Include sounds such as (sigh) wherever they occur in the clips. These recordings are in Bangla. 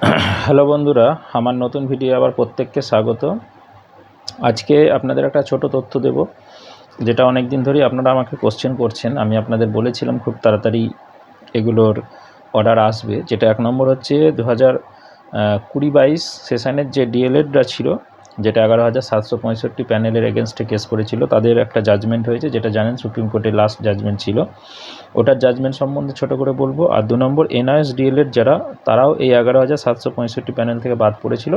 (clears throat) হ্যালো বন্ধুরা, আমার নতুন ভিডিও আবার প্রত্যেককে স্বাগত। আজকে আপনাদের একটা ছোট তথ্য দেব, যেটা অনেক দিন ধরেই আপনারা আমাকে কোশ্চেন করছেন। আমি আপনাদের বলেছিলাম খুব তাড়াতাড়ি এগুলোর অর্ডার আসবে। যেটা এক নম্বর হচ্ছে দু হাজার কুড়ি বাইশ সেশনের যে ডিএলএডরা ছিল যেটা এগারো হাজার সাতশো পঁয়ষট্টি প্যানেলের এগেনস্টে কেস করেছিল, তাদের একটা জাজমেন্ট হয়েছে, যেটা জানেন সুপ্রিম কোর্টের লাস্ট জাজমেন্ট ছিল। ওটার জাজমেন্ট সম্বন্ধে ছোট করে বলব, আর দু নম্বর এনআইএস ডিএলের যারা, তারাও এই এগারো হাজার সাতশো পঁয়ষট্টি প্যানেল থেকে বাদ পড়েছিল,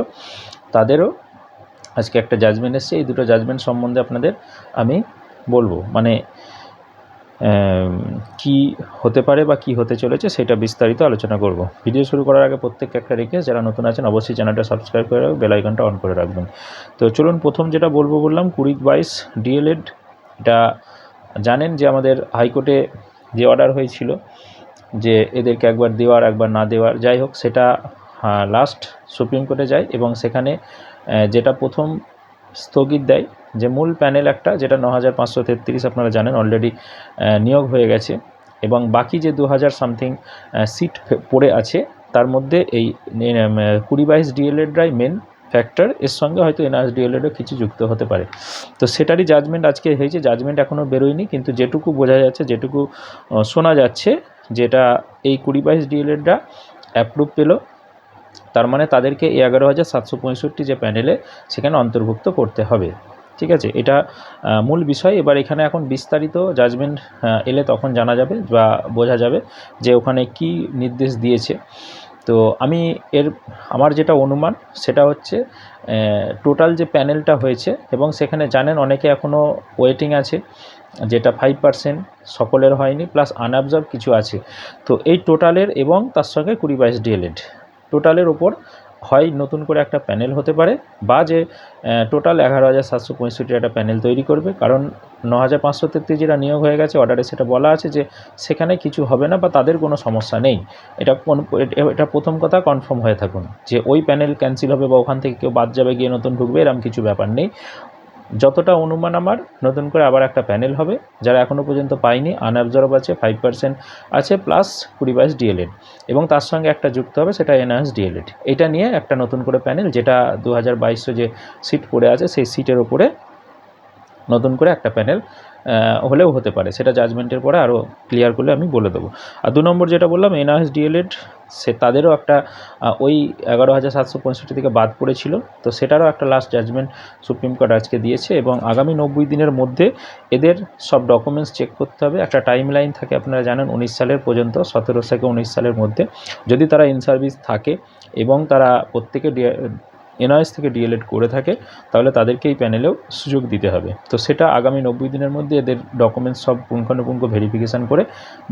তাদেরও আজকে একটা জাজমেন্ট এসছে। এই দুটো জাজমেন্ট সম্বন্ধে আপনাদের আমি বলব। মানে কি হতে পারে বা কি হতে চলেছে সেটা বিস্তারিত আলোচনা করব। ভিডিও শুরু করার আগে প্রত্যেককে একটা রিকোয়েস্ট যারা নতুন আছেন অবশ্যই চ্যানেলটা সাবস্ক্রাইব করে রাখবেন বেল আইকনটা অন করে রাখবেন। তো চলুন প্রথম যেটা বলব বললাম কুড়ি বাইশ ডিএলএড এটা জানেন যে আমাদের হাইকোর্টে যে অর্ডার হয়েছিল যে এদেরকে একবার দেওয়ার, একবার না দেওয়ার, যাই হোক সেটা লাস্ট সুপ্রিম কোর্টে যায় এবং সেখানে যেটা প্রথম স্থগিত দেয় যে মূল প্যানেল একটা, যেটা ন হাজার পাঁচশো তেত্রিশ আপনারা জানেন অলরেডি নিয়োগ হয়ে গেছে। এবং বাকি যে দু হাজার সামথিং সিট পড়ে আছে, তার মধ্যে এই কুড়ি বাইশ ডিএলএডরাই মেন ফ্যাক্টর এর সঙ্গে হয়তো এনআরএস ডিএলএডও কিছু যুক্ত হতে পারে। তো সেটারই জাজমেন্ট আজকে হয়েছে জাজমেন্ট এখনও বেরোয়নি, কিন্তু যেটুকু বোঝা যাচ্ছে, যেটুকু শোনা যাচ্ছে, যেটা এই কুড়ি বাইশ ডিএলএডরা অ্যাপ্রুভ পেল তার মানে তাদেরকে এই এগারো হাজার সাতশো পঁয়ষট্টি যে প্যানেলে সেখানে অন্তর্ভুক্ত করতে হবে। ঠিক আছে? এটা মূল বিষয়। এবার এখানে এখন বিস্তারিত জাজমেন্ট এলে তখন জানা যাবে বা বোঝা যাবে যে ওখানে কি নির্দেশ দিয়েছে। তো আমি এর, আমার যেটা অনুমান সেটা হচ্ছে টোটাল যে প্যানেলটা হয়েছে এবং সেখানে জানেন অনেকে এখনও ওয়েটিং আছে, যেটা ফাইভ পার্সেন্ট সকলের হয়নি প্লাস আনঅবজার্ভ কিছু আছে। তো এই টোটালের এবং তার সঙ্গে কুড়ি বাইশ ডিএলএড টোটালের ওপর হয় নতুন করে একটা প্যানেল হতে পারে বা যে টোটাল এগারো হাজার সাতশো পঁয়ষট্টি একটা প্যানেল তৈরি করবে। কারণ ন হাজার পাঁচশো তেত্রিশ যেটা নিয়োগ হয়ে গেছে অর্ডারে সেটা বলা আছে যে, সেখানে কিছু হবে না বা তাদের কোনো সমস্যা নেই। এটা কোন, এটা প্রথম কথা কনফার্ম হয়ে থাকুন যে, ওই প্যানেল ক্যান্সেল হবে বা ওখান থেকে কেউ বাদ যাবে, গিয়ে নতুন ঢুকবে এরকম কিছু ব্যাপার নেই। যতটা অনুমান আমার, নতুন করে আবার একটা প্যানেল হবে, যারা এখনও পর্যন্ত পায়নি আনঅ্যাবজর্ব আছে ফাইভ পার্সেন্ট আছে প্লাস কুড়ি বাইশ ডিএলএড এবং তার সঙ্গে একটা যুক্ত হবে, সেটা এনআস ডিএলএড এটা নিয়ে একটা নতুন করে প্যানেল, যেটা দু হাজার যে সিট পড়ে আছে, সেই সিটের ওপরে নতুন করে একটা প্যানেল হলেও হতে পারে। সেটা জাজমেন্টের পরে আরও ক্লিয়ার করলে আমি বলে দেবো। আর দু নম্বর যেটা বললাম এনআরএস ডিএলএড সে তাদেরও একটা ওই এগারো হাজার সাতশো পঁয়ষট্টি থেকে বাদ পড়েছিল। তো সেটারও একটা লাস্ট জাজমেন্ট সুপ্রিম কোর্ট আজকে দিয়েছে এবং আগামী নব্বই দিনের মধ্যে এদের সব ডকুমেন্টস চেক করতে হবে। একটা টাইম লাইন থাকে, আপনারা জানেন, উনিশ সালের পর্যন্ত, সতেরো থেকে উনিশ সালের মধ্যে। যদি তারা ইন সার্ভিস থাকে এবং তারা প্রত্যেকে এনআইএস থেকে ডিএলএড করে থাকে, তাহলে তাদেরকে এই প্যানেলেও সুযোগ দিতে হবে। তো সেটা আগামী নব্বই দিনের মধ্যে এদের ডকুমেন্টস সব পুঙ্খানুপুঙ্খ ভেরিফিকেশান করে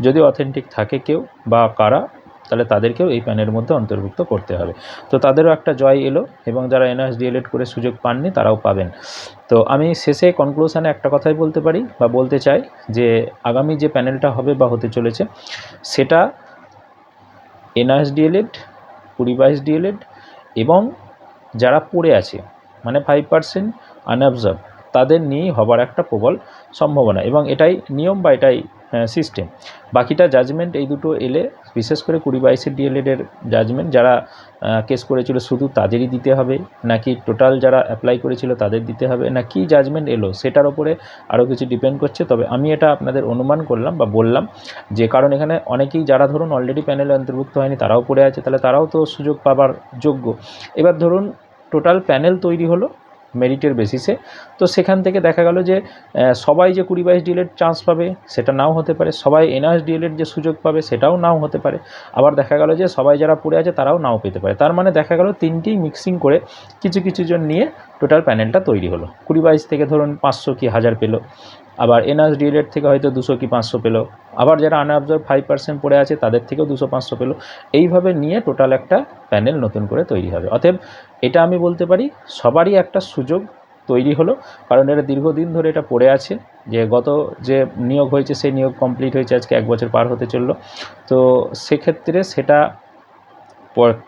যদি অথেন্টিক থাকে কেউ বা কারা, তাহলে তাদেরকেও এই প্যানের মধ্যে অন্তর্ভুক্ত করতে হবে। তো তাদেরও একটা জয় এলো এবং যারা এনআইএস, ডিএলএড করে সুযোগ পাননি তারাও পাবেন। তো আমি শেষে কনক্লুশনে একটা কথাই বলতে পারি বা বলতে চাই যে আগামী যে প্যানেলটা হবে বা হতে চলেছে, সেটা এনআইএস, ডিএলএড, কুড়ি বাইশ ডিএলএড এবং যারা পড়ে আছে মানে ফাইভ পার্সেন্ট আনঅবজার্ভ তাদের নিয়েই হবার একটা প্রবল সম্ভাবনা এবং এটাই নিয়ম বা এটাই সিস্টেম বাকিটা জাজমেন্ট এই দুটো এলে, বিশেষ করে কুড়ি বাইশের ডিএলএডের জাজমেন্ট যারা কেস করেছিল শুধু তাদেরই দিতে হবে, নাকি টোটাল যারা অ্যাপ্লাই করেছিল তাদের দিতে হবে, না কি জাজমেন্ট এলো সেটার ওপরে আরও কিছু ডিপেন্ড করছে। তবে আমি এটা আপনাদের অনুমান করলাম বা বললাম যে কারণ এখানে অনেকেই যারা ধরুন অলরেডি প্যানেলে অন্তর্ভুক্ত হয়নি, তারাও পড়ে আছে, তাহলে তারাও তো সুযোগ পাবার যোগ্য। এবার ধরুন টোটাল প্যানেল তৈরি হলো মেরিটের বেসিসে তো সেখান থেকে দেখা গেল যে সবাই যে কুড়ি বাইশ ডিএলএড চান্স পাবে, সেটা নাও হতে পারে। সবাই এনআরএস ডিএলএড যে সুযোগ পাবে, সেটাও নাও হতে পারে। আবার দেখা গেল যে, সবাই যারা পড়ে আছে, তারাও নাও পেতে পারে। তার মানে দেখা গেল তিনটি মিক্সিং করে কিছু কিছু জন নিয়ে টোটাল প্যানেলটা তৈরি হলো। কুড়ি বাইশ থেকে ধরুন পাঁচশো কি হাজার পেল। আবার এনআরএস ডিএলএড থেকে হয়তো দুশো কি পাঁচশো পেল। আবার যারা আনঅবজার্ভ ফাইভ পার্সেন্ট পড়ে আছে, তাদের থেকেও দুশো পাঁচশো পেল। এইভাবে নিয়ে টোটাল একটা প্যানেল নতুন করে তৈরি হবে। অতএব এটা আমি বলতে পারি, সবারই একটা সুযোগ তৈরি হলো। কারণ এটা দীর্ঘদিন ধরে এটা পড়ে আছে, যে গত যে নিয়োগ হয়েছে, সেই নিয়োগ কমপ্লিট হয়েছে, আজকে এক বছর পার হতে চলল। তো সেক্ষেত্রে সেটা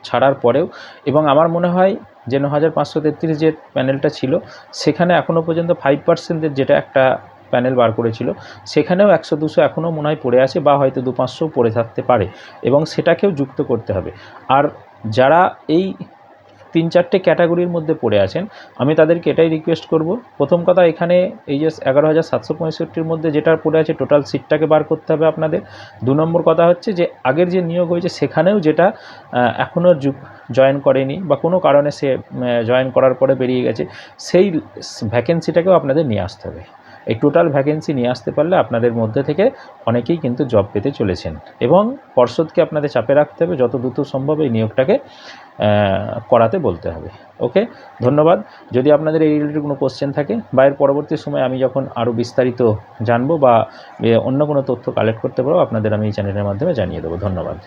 ছাড়ার পরেও এবং আমার মনে হয় যে ন হাজার পাঁচশো তেত্রিশ যে প্যানেলটা ছিল, সেখানে এখনও পর্যন্ত ফাইভ পার্সেন্টের যেটা একটা প্যানেল বার করেছিল, সেখানেও একশো দুশো এখনও মনে হয় পড়ে আছে বা হয়তো দু পাঁচশো পড়ে থাকতে পারে এবং সেটাকেও যুক্ত করতে হবে। আর যারা এই তিন চারটে ক্যাটাগরির মধ্যে পড়ে আছেন। আমি তাদেরকে এটাই রিকোয়েস্ট করব। প্রথম কথা, এখানে এই যে এগারো হাজার সাতশো পঁয়ষট্টির মধ্যে যেটা পড়ে আছে টোটাল সিটটাকে বার করতে হবে আপনাদের। দু নম্বর কথা হচ্ছে যে, আগের যে নিয়োগ হয়েছে, সেখানেও যেটা এখনও জয়েন করেনি বা কোনো কারণে সে জয়েন করার পরে বেরিয়ে গেছে, সেই ভ্যাকেন্সিটাকেও আপনাদের নিয়ে আসতে হবে। এই টোটাল ভ্যাকেন্সি নিয়ে আসতে পারলে আপনাদের মধ্যে থেকে অনেকেই কিন্তু জব পেতে চলেছেন। এবং পর্ষদকে আপনাদের চাপে রাখতে হবে, যত দ্রুত সম্ভব এই নিয়োগটাকে করাতে বলতে হবে। ওকে? ধন্যবাদ। যদি আপনাদের এই রিলেটেড কোনো কোশ্চেন থাকে, বা এর পরবর্তী সময় আমি যখন আরও বিস্তারিত জানব বা অন্য কোনো তথ্য কালেক্ট করতে পারব, আপনাদের আমি এই চ্যানেলের মাধ্যমে জানিয়ে দেবো। ধন্যবাদ।